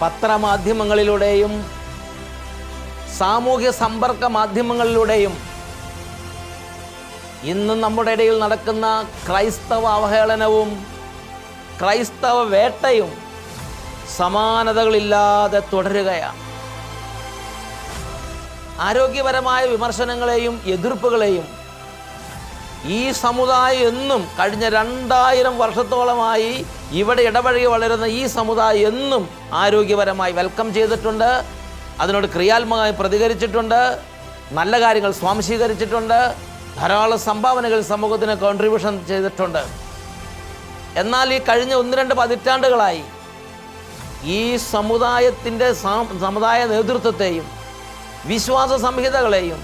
പത്രമാധ്യമങ്ങളിലൂടെയും സാമൂഹ്യ സമ്പർക്ക മാധ്യമങ്ങളിലൂടെയും ഇന്ന് നമ്മുടെ ഇടയിൽ നടക്കുന്ന ക്രൈസ്തവ അവഹേളനവും ക്രൈസ്തവ വേട്ടയും സമാനതകളില്ലാതെ തുടരുകയാണ്. ആരോഗ്യപരമായ വിമർശനങ്ങളെയും എതിർപ്പുകളെയും ഈ സമുദായം എന്നും കഴിഞ്ഞ രണ്ടായിരം വർഷത്തോളമായി ഇവിടെ ഇടപഴകി വളരുന്ന ഈ സമുദായം എന്നും ആരോഗ്യപരമായി വെൽക്കം ചെയ്തിട്ടുണ്ട്. അതിനോട് ക്രിയാത്മകമായി പ്രതികരിച്ചിട്ടുണ്ട്. നല്ല കാര്യങ്ങൾ സ്വാംശീകരിച്ചിട്ടുണ്ട് ധാരാളം സംഭാവനകൾ സമൂഹത്തിന് കോൺട്രിബ്യൂഷൻ ചെയ്തിട്ടുണ്ട്. എന്നാൽ ഈ കഴിഞ്ഞ ഒന്ന് രണ്ട് പതിറ്റാണ്ടുകളായി ഈ സമുദായത്തിന്റെ സമുദായ നേതൃത്വത്തെയും വിശ്വാസ സംഹിതകളെയും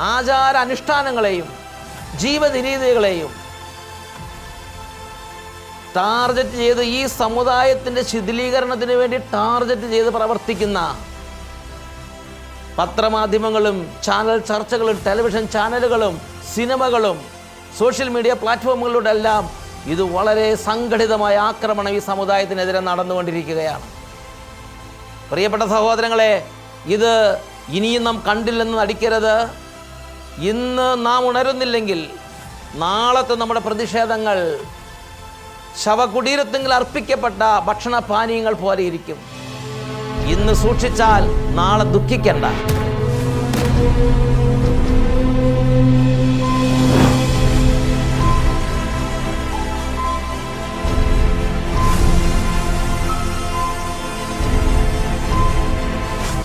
ആചാര അനുഷ്ഠാനങ്ങളെയും ജീവിതരീതികളെയും ടാർഗറ്റ് ചെയ്ത് ഈ സമുദായത്തിന്റെ ശിഥിലീകരണത്തിന് വേണ്ടി ടാർഗറ്റ് ചെയ്ത് പ്രവർത്തിക്കുന്ന പത്രമാധ്യമങ്ങളും ചാനൽ ചർച്ചകളും ടെലിവിഷൻ ചാനലുകളും സിനിമകളും സോഷ്യൽ മീഡിയ പ്ലാറ്റ്ഫോമുകളുടെ എല്ലാം ഇത് വളരെ സംഘടിതമായ ആക്രമണം ഈ സമുദായത്തിനെതിരെ നടന്നുകൊണ്ടിരിക്കുകയാണ്. പ്രിയപ്പെട്ട സഹോദരങ്ങളെ ഇത് ഇനിയും നാം കണ്ടില്ലെന്ന് നടിക്കരുത്. ഇന്ന് നാം ഉണരുന്നില്ലെങ്കിൽ നാളത്തെ നമ്മുടെ പ്രതിഷേധങ്ങൾ ശവകുടീരത്തെങ്കിൽ അർപ്പിക്കപ്പെട്ട ഭക്ഷണപാനീയങ്ങൾ പോലെ ഇരിക്കും. ഇന്ന് സൂക്ഷിച്ചാൽ നാളെ ദുഃഖിക്കണ്ട.